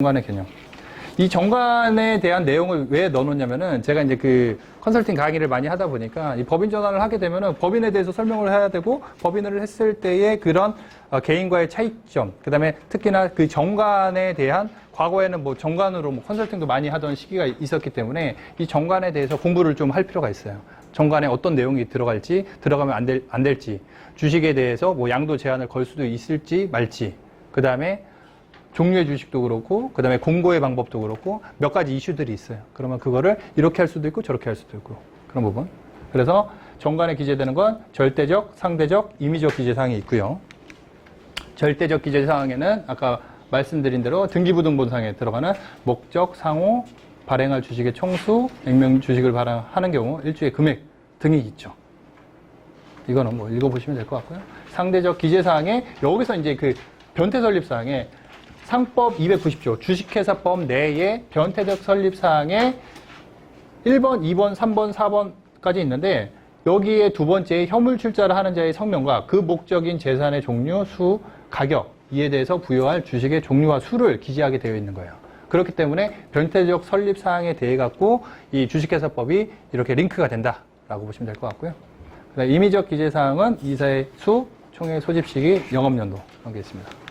정관의 개념. 이 정관에 대한 내용을 왜 넣어놓냐면은 제가 이제 그 컨설팅 강의를 많이 하다 보니까 이 법인 전환을 하게 되면은 법인에 대해서 설명을 해야 되고 법인을 했을 때의 그런 어, 개인과의 차이점, 그 다음에 특히나 그 정관에 대한 과거에는 뭐 정관으로 뭐 컨설팅도 많이 하던 시기가 있었기 때문에 이 정관에 대해서 공부를 좀 할 필요가 있어요. 정관에 어떤 내용이 들어갈지, 들어가면 안, 될, 안 될지, 주식에 대해서 뭐 양도 제한을 걸 수도 있을지 말지, 그 다음에 종류의 주식도 그렇고 그다음에 공고의 방법도 그렇고 몇 가지 이슈들이 있어요. 그러면 그거를 이렇게 할 수도 있고 저렇게 할 수도 있고 그런 부분. 그래서 정관에 기재되는 건 절대적, 상대적, 임의적 기재 사항이 있고요. 절대적 기재 사항에는 아까 말씀드린 대로 등기부등본상에 들어가는 목적, 상호, 발행할 주식의 총수, 액면 주식을 발행하는 경우 일주의 금액 등이 있죠. 이거는 뭐 읽어보시면 될 것 같고요. 상대적 기재사항에 여기서 이제 그 변태 설립사항에 상법 290조 주식회사법 내에 변태적 설립사항에 1번, 2번, 3번, 4번까지 있는데 여기에 두 번째 현물 출자를 하는 자의 성명과 그 목적인 재산의 종류, 수, 가격 이에 대해서 부여할 주식의 종류와 수를 기재하게 되어 있는 거예요. 그렇기 때문에 변태적 설립 사항에 대해 갖고 이 주식회사법이 이렇게 링크가 된다라고 보시면 될 것 같고요. 그다음에 임의적 기재 사항은 이사의 수, 총회 소집 시기, 영업연도 이런 게 있습니다.